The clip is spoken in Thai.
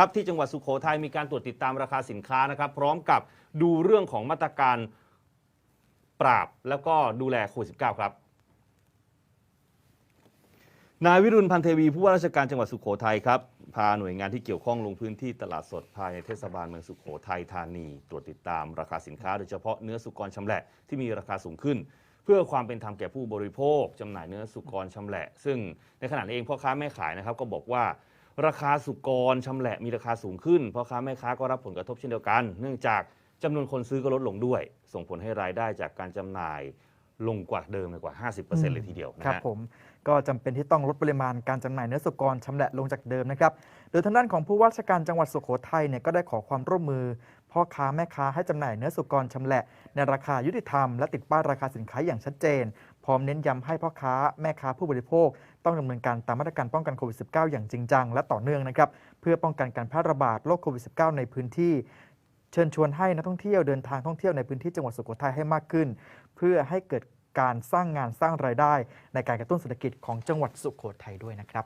ครับที่จังหวัดสุโขทัยมีการตรวจติดตามราคาสินค้านะครับ พร้อมกับดูเรื่องของมาตรการปราบ แล้วก็ดูแลโควิด -19 ครับนายวิรุณพันเทวีผู้ว่าราชการจังหวัดสุโขทัยครับ พาหน่วยงานที่เกี่ยวข้องลงพื้นที่ตลาดสดภายในเทศบาลเมืองสุโขทัยธานี ตรวจติดตามราคาสินค้าโดยเฉพาะเนื้อสุกรชำแหละที่มีราคาสูงขึ้น เพื่อความเป็นธรรมแก่ผู้บริโภคจำหน่ายเนื้อสุกรชำแหละ ซึ่งในขณะนี้เองพ่อค้าแม่ขายนะครับก็บอกว่า ราคาสุกรชำแหละมีราคาสูงขึ้นพ่อค้าแม่ค้าก็รับผลกระทบเช่นเดียวกัน เนื่องจากจำนวนคนซื้อก็ลดลงด้วย ส่งผลให้รายได้จากการจำหน่าย ลงกว่าเดิมกว่า 50%เลยทีเดียวนะครับผมก็จำเป็นที่ต้องลดปริมาณการจำหน่ายเนื้อสุกรชำแหละลงจากเดิมนะครับ โดยทางด้านของผู้ว่าราชการจังหวัดสุโขทัยเนี่ยก็ได้ขอความร่วมมือ พ่อค้าแม่ค้าให้จำหน่ายเนื้อสุกรชำแหละ ในราคายุติธรรมและติดป้ายราคาสินค้าอย่างชัดเจน พร้อมเน้นย้ำให้พ่อค้าแม่ค้าผู้บริโภค ต้องดำเนินการตามมาตรการป้องกันโควิด -19 อย่างจริงจังและต่อเนื่องนะครับเพื่อป้องกันการแพร่ระบาดโรคโควิด -19 ในพื้นที่เชิญชวนให้นักท่องเที่ยวเดินทางท่องเที่ยวในพื้นที่จังหวัดสุโขทัยให้มากขึ้น เพื่อให้เกิดการสร้างงานสร้างรายได้ ในการกระตุ้นเศรษฐกิจของจังหวัดสุโขทัยด้วยนะครับ